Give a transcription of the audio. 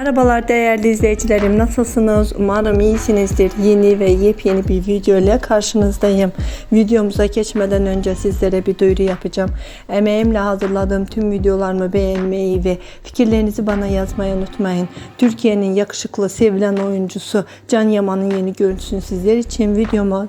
Merhabalar değerli izleyicilerim nasılsınız? Umarım iyisinizdir. Yeni ve yepyeni bir video ile karşınızdayım. Videomuza geçmeden önce sizlere bir duyuru yapacağım. Emeğimle hazırladığım tüm videolarımı beğenmeyi ve fikirlerinizi bana yazmayı unutmayın. Türkiye'nin yakışıklı sevilen oyuncusu Can Yaman'ın yeni görüntüsünü sizler için videoma